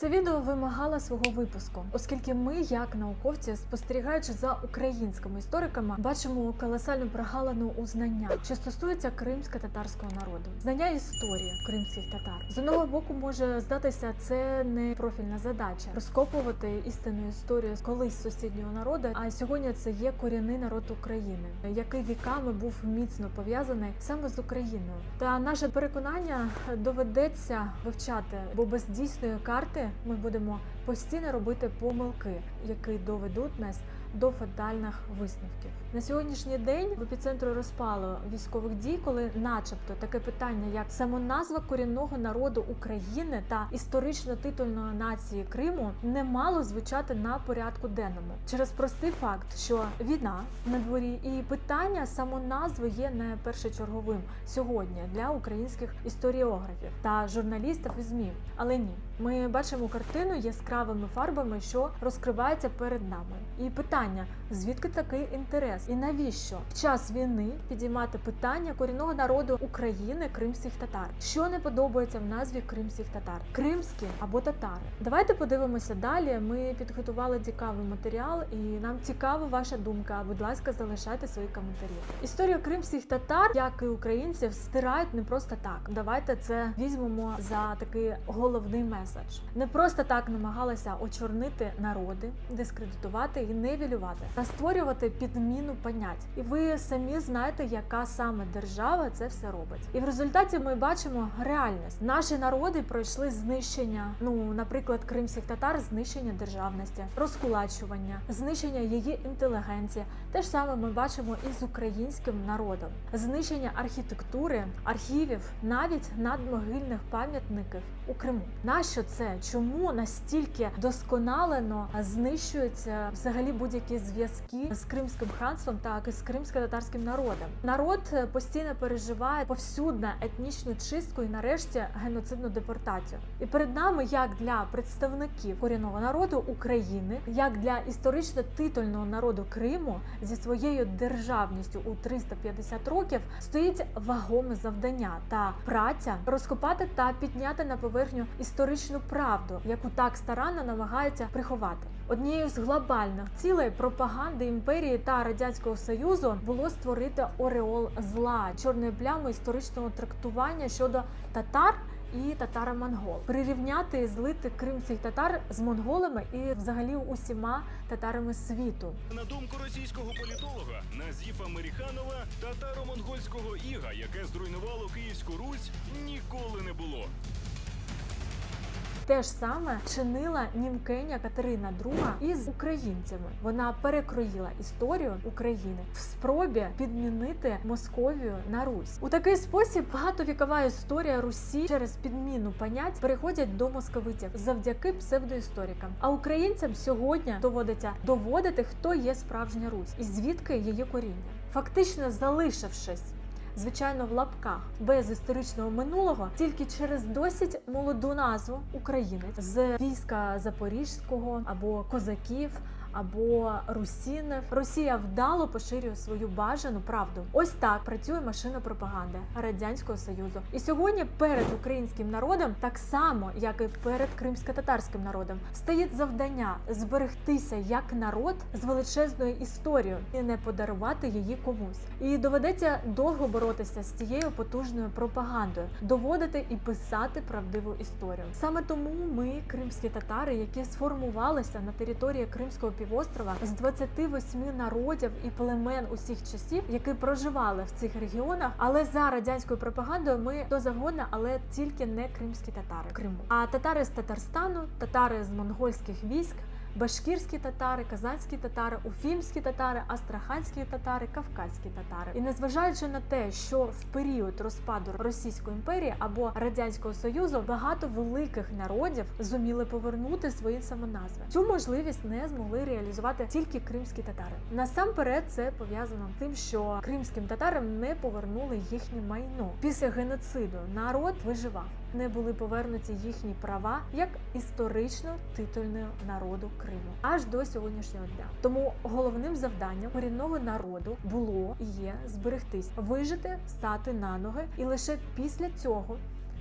Це відео вимагало свого випуску, оскільки ми, як науковці, спостерігаючи за українськими істориками, бачимо колосальну прогалину у знаннях, що стосується кримсько-татарського народу. Знання історії кримських татар з одного боку може здатися, це не профільна задача розкопувати істинну історію колись сусіднього народу. А сьогодні це є корінний народ України, який віками був міцно пов'язаний саме з Україною. Та наше переконання доведеться вивчати, бо без дійсної карти ми будемо постійно робити помилки, які доведуть нас до фатальних висновків. На сьогоднішній день в епіцентру розпалу військових дій, коли, начебто, таке питання, як самоназва корінного народу України та історично титульної нації Криму, не мало звучати на порядку денному через простий факт, що війна на дворі і питання самоназви є не першочерговим сьогодні для українських історіографів та журналістів і змі. Але ні, ми бачимо картину яскравими фарбами, що розкривається перед нами. І питання: звідки такий інтерес? І навіщо в час війни підіймати питання корінного народу України кримських татар? Що не подобається в назві кримських татар? Кримські або татари? Давайте подивимося далі. Ми підготували цікавий матеріал, і нам цікава ваша думка. Будь ласка, залишайте свої коментарі. Історію кримських татар, як і українців, стирають не просто так. Давайте це візьмемо за такий головний меседж. Не просто так намагалися очорнити народи, дискредитувати і невілювати, та створювати підміну понять. І ви самі знаєте, яка саме держава це все робить. І в результаті ми бачимо реальність. Наші народи пройшли знищення. Ну, наприклад, кримських татар, знищення державності, розкулачування, знищення її інтелігенції. Те ж саме ми бачимо і з українським народом, знищення архітектури, архівів, навіть надмогильних пам'ятників у Криму. Нащо це? Чому настільки досконалено знищуються взагалі будь-які зв'язки з Кримським ханством та з кримсько-татарським народом? Народ е, постійно переживає повсюдно етнічну чистку і нарешті геноцидну депортацію. І перед нами, як для представників корінного народу України, як для історично титульного народу Криму зі своєю державністю у 350 років, стоїть вагоме завдання та праця розкопати та підняти на поверхню історичну правду, яку так старанно намагаються приховати. Однією з глобальних цілей пропаганди імперії та радянського союзу було створити ореол зла, чорної плями історичного трактування щодо татар. І татаро-монгол прирівняти і злити кримських татар з монголами і взагалі усіма татарами світу. На думку російського політолога Назіфа Меріханова, татаро-монгольського іга, яке зруйнувало Київську Русь, ніколи не було. Те ж саме чинила німкеня Катерина II із українцями. Вона перекроїла історію України в спробі підмінити Московію на Русь. У такий спосіб багатовікова історія Русі через підміну понять переходять до московитів завдяки псевдоісторикам. А українцям сьогодні доводиться доводити, хто є справжня Русь і звідки її коріння, фактично залишившись звичайно, в лапках без історичного минулого, тільки через досить молоду назву українець з війська Запорізького або козаків. Або русінів Росія вдало поширює свою бажану правду. Ось так працює машина пропаганди радянського союзу. І сьогодні перед українським народом, так само як і перед кримсько-татарським народом, стоїть завдання зберегтися як народ з величезною історією і не подарувати її комусь. І доведеться довго боротися з цією потужною пропагандою, доводити і писати правдиву історію. Саме тому ми, кримські татари, які сформувалися на території Кримського півострова з 28 народів і племен усіх часів, які проживали в цих регіонах, але за радянською пропагандою ми до завгодно, але тільки не кримські татари в Криму. А татари з Татарстану, татари з монгольських військ. Башкірські татари, казанські татари, уфімські татари, астраханські татари, кавказькі татари. І незважаючи на те, що в період розпаду Російської імперії або радянського союзу багато великих народів зуміли повернути свої самоназви. Цю можливість не змогли реалізувати тільки кримські татари. Насамперед, це пов'язано з тим, що кримським татарам не повернули їхнє майно після геноциду. Народ виживав. Не були повернуті їхні права як історично титульного народу Криму аж до сьогоднішнього дня. Тому головним завданням корінного народу було і є зберегтись, вижити, стати на ноги, і лише після цього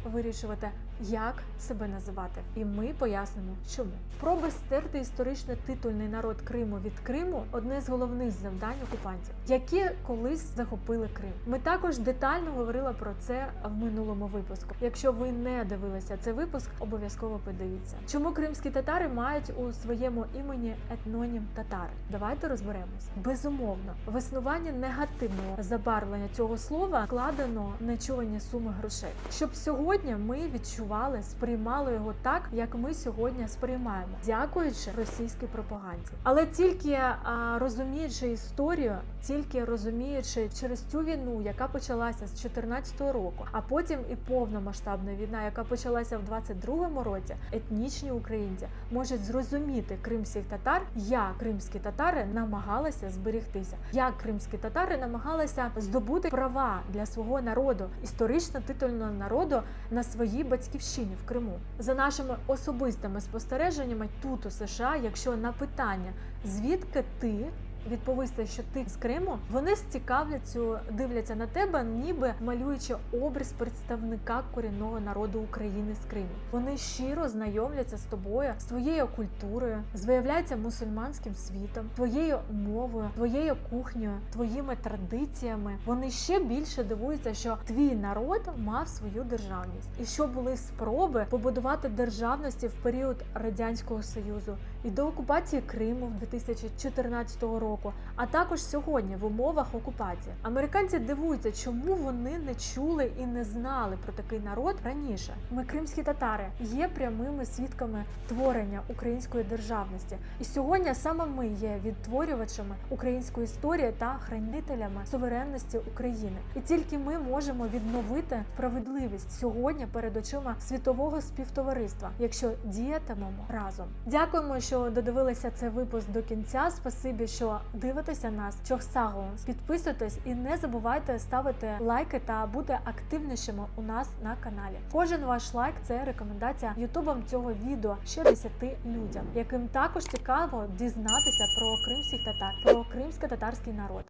вирішувати, як себе називати, і ми пояснимо, чому. Спроби стерти історично титульний народ Криму від Криму одне з головних завдань окупантів, які колись захопили Крим. Ми також детально говорили про це в минулому випуску. Якщо ви не дивилися цей випуск, обов'язково подивіться. Чому кримські татари мають у своєму імені етнонім татари? Давайте розберемось. Безумовно, в існуванні негативного забарвлення цього слова вкладено нечувані суми грошей. Щоб сьогодні ми відчували, сприймали його так, як ми сьогодні сприймаємо, дякуючи російській пропаганді. Але тільки а, розуміючи історію, тільки розуміючи через цю війну, яка почалася з 2014 року, а потім і повномасштабна війна, яка почалася в 22-му році, етнічні українці можуть зрозуміти кримських татар, як кримські татари намагалися зберегтися, як кримські татари намагалися здобути права для свого народу, історично титульного народу на своїй батьківщині в Криму. За нашими особистими спостереженнями тут у США, якщо на питання звідки ти відповісти, що ти з Криму, вони з цікавляться, дивляться на тебе, ніби малюючи образ представника корінного народу України з Криму. Вони щиро знайомляться з тобою, з твоєю культурою, виявляються мусульманським світом, твоєю мовою, твоєю кухнею, твоїми традиціями. Вони ще більше дивуються, що твій народ мав свою державність, і що були спроби побудувати державності в період радянського союзу і до окупації Криму 2014 року, а також сьогодні в умовах окупації. Американці дивуються, чому вони не чули і не знали про такий народ раніше. Ми, кримські татари, є прямими свідками творення української державності, і сьогодні саме ми є відтворювачами української історії та хранителями суверенності України. І тільки ми можемо відновити справедливість сьогодні перед очима світового співтовариства, якщо діятимемо разом. Дякуємо, що додивилися цей випуск до кінця. Спасибі, що дивитеся нас. Чохсагуns. Підписуйтесь і не забувайте ставити лайки та бути активнішими у нас на каналі. Кожен ваш лайк це рекомендація ютубом цього відео ще 10 людям, яким також цікаво дізнатися про кримських татар, про кримсько-татарський народ.